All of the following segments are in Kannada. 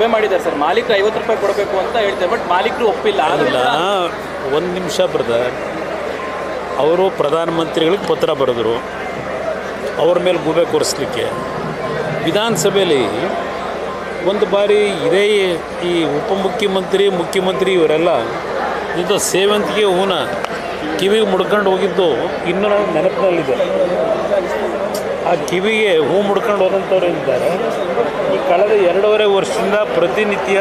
ಸಭೆ ಮಾಡಿದ್ದಾರೆ ಸರ್. ಮಾಲೀಕರು ಐವತ್ತು ರೂಪಾಯಿ ಕೊಡಬೇಕು ಅಂತ ಹೇಳ್ತಾರೆ ಬಟ್ ಮಾಲೀಕರು ಒಪ್ಪಿಲ್ಲ. ಆಗಿಲ್ಲ ಒಂದು ನಿಮಿಷ ಬ್ರದರ್. ಅವರು ಪ್ರಧಾನಮಂತ್ರಿಗಳಿಗೆ ಪತ್ರ ಬರೆದರು. ಅವ್ರ ಮೇಲೆ ಗೂಬೆ ಕೊರೆಸ್ಲಿಕ್ಕೆ. ವಿಧಾನಸಭೆಯಲ್ಲಿ ಒಂದು ಬಾರಿ ಇದೇ ಈ ಉಪಮುಖ್ಯಮಂತ್ರಿ ಮುಖ್ಯಮಂತ್ರಿ ಇವರೆಲ್ಲ ಇದು ಸೇವಂತಿಗೆ ಹೂನ ಕಿವಿಗೆ ಮುಡ್ಕೊಂಡು ಹೋಗಿದ್ದು ಇನ್ನೂ ನಾವು ನೆನಪಿನಲ್ಲಿದೆ. ಆ ಕಿವಿಗೆ ಹೂ ಮುಡ್ಕೊಂಡು ಹೋದಂಥವ್ರು ಇದ್ದಾರೆ. ಈ ಕಳೆದ ಎರಡೂವರೆ ವರ್ಷದಿಂದ ಪ್ರತಿನಿತ್ಯ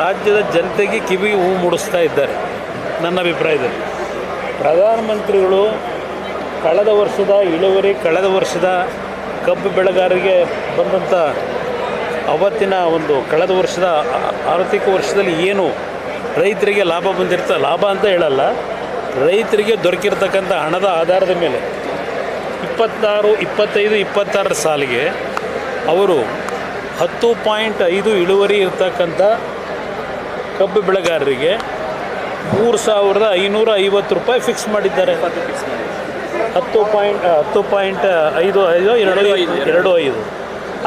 ರಾಜ್ಯದ ಜನತೆಗೆ ಕಿವಿಗೆ ಹೂ ಮುಡಿಸ್ತಾ ಇದ್ದಾರೆ ನನ್ನ ಅಭಿಪ್ರಾಯದಲ್ಲಿ. ಪ್ರಧಾನಮಂತ್ರಿಗಳು ಕಳೆದ ವರ್ಷದ ಇಳುವರಿ, ಕಳೆದ ವರ್ಷದ ಕಬ್ಬು ಬೆಳೆಗಾರರಿಗೆ ಬಂದಂಥ ಅವತ್ತಿನ ಒಂದು ಕಳೆದ ವರ್ಷದ ಆರ್ಥಿಕ ವರ್ಷದಲ್ಲಿ ಏನು ರೈತರಿಗೆ ಲಾಭ ಬಂದಿರ್ತ ಲಾಭ ಅಂತ ಹೇಳಲ್ಲ. ರೈತರಿಗೆ ದೊರಕಿರ್ತಕ್ಕಂಥ ಹಣದ ಆಧಾರದ ಮೇಲೆ ಇಪ್ಪತ್ತಾರು, ಇಪ್ಪತ್ತೈದು, ಇಪ್ಪತ್ತಾರರ ಸಾಲಿಗೆ ಅವರು ಹತ್ತು ಪಾಯಿಂಟ್ ಐದು ಇಳುವರಿ ಇರ್ತಕ್ಕಂಥ ಕಬ್ಬು ಬೆಳೆಗಾರರಿಗೆ ಮೂರು ಸಾವಿರದ ಐನೂರ ಐವತ್ತು ರೂಪಾಯಿ ಫಿಕ್ಸ್ ಮಾಡಿದ್ದಾರೆ. ಹತ್ತು ಪಾಯಿಂಟ್ ಹತ್ತು ಪಾಯಿಂಟ್ ಐದು ಐದು, ಎರಡು ಎರಡು, ಐದು.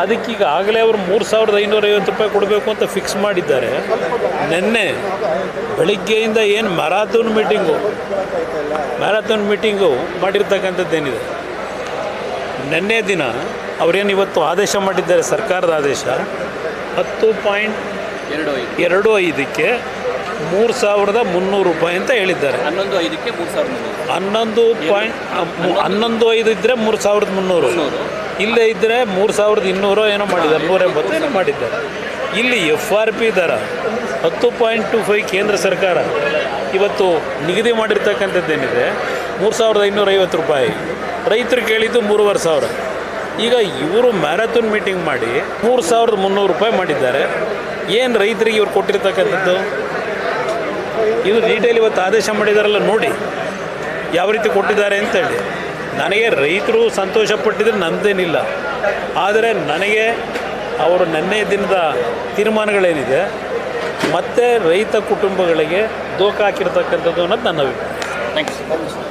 ಅದಕ್ಕೀಗ ಆಗಲೇ ಅವರು ಮೂರು ಸಾವಿರದ ಐನೂರ ಐವತ್ತು ರೂಪಾಯಿ ಕೊಡಬೇಕು ಅಂತ ಫಿಕ್ಸ್ ಮಾಡಿದ್ದಾರೆ. ನಿನ್ನೆ ಬೆಳಿಗ್ಗೆಯಿಂದ ಏನು ಮ್ಯಾರಾಥೋನ್ ಮೀಟಿಂಗು ಮ್ಯಾರಾಥೋನ್ ಮೀಟಿಂಗು ಮಾಡಿರ್ತಕ್ಕಂಥದ್ದೇನಿದೆ. ನಿನ್ನೆ ದಿನ ಅವರೇನು ಇವತ್ತು ಆದೇಶ ಮಾಡಿದ್ದಾರೆ ಸರ್ಕಾರದ ಆದೇಶ? ಹತ್ತು ಪಾಯಿಂಟ್ ಎರಡು ಎರಡು ಐದಕ್ಕೆ ಮೂರು ಸಾವಿರದ ಮುನ್ನೂರು ರೂಪಾಯಿ ಅಂತ ಹೇಳಿದ್ದಾರೆ. ಹನ್ನೊಂದು ಐದಕ್ಕೆ ಮೂರು ಸಾವಿರದ ಹನ್ನೊಂದು ಪಾಯಿಂಟ್ ಹನ್ನೊಂದು ಐದು ಇದ್ದರೆ ಮೂರು ಸಾವಿರದ ಮುನ್ನೂರು. ಇಲ್ಲೇ ಇದ್ದರೆ ಮೂರು ಸಾವಿರದ ಇನ್ನೂರು ಏನೋ ಮಾಡಿದ್ದಾರೆ ನೂರ ಎಂಬತ್ತು ಏನೋ ಮಾಡಿದ್ದಾರೆ. ಇಲ್ಲಿ ಎಫ್ ಆರ್ ಪಿ ದರ ಹತ್ತು ಪಾಯಿಂಟ್ ಟು ಫೈವ್ ಕೇಂದ್ರ ಸರ್ಕಾರ ಇವತ್ತು ನಿಗದಿ ಮಾಡಿರ್ತಕ್ಕಂಥದ್ದೇನಿದೆ, ಮೂರು ಸಾವಿರದ ಐನೂರೈವತ್ತು ರೂಪಾಯಿ. ರೈತರು ಕೇಳಿದ್ದು ಮೂರುವರೆ ಸಾವಿರ. ಈಗ ಇವರು ಮ್ಯಾರಥಾನ್ ಮೀಟಿಂಗ್ ಮಾಡಿ ಮೂರು ಸಾವಿರದ ಮುನ್ನೂರು ರೂಪಾಯಿ ಮಾಡಿದ್ದಾರೆ. ಏನು ರೈತರಿಗೆ ಇವ್ರು ಕೊಟ್ಟಿರ್ತಕ್ಕಂಥದ್ದು? ಇದು ಡೀಟೇಲ್ ಇವತ್ತು ಆದೇಶ ಮಾಡಿದಾರಲ್ಲ ನೋಡಿ. ಯಾವ ರೀತಿ ಕೊಟ್ಟಿದ್ದಾರೆ ಅಂತೇಳಿ. ನನಗೆ ರೈತರು ಸಂತೋಷ ಪಟ್ಟಿದ್ರೆ ನಂದೇನಿಲ್ಲ. ಆದರೆ ನನಗೆ ಅವರು ನೆನ್ನೆ ದಿನದ ತೀರ್ಮಾನಗಳೇನಿದೆ, ಮತ್ತೆ ರೈತ ಕುಟುಂಬಗಳಿಗೆ ದೋಖ ಹಾಕಿರ್ತಕ್ಕಂಥದ್ದು ಅನ್ನೋದು ನನ್ನ ಅಭಿಪ್ರಾಯ. Thank you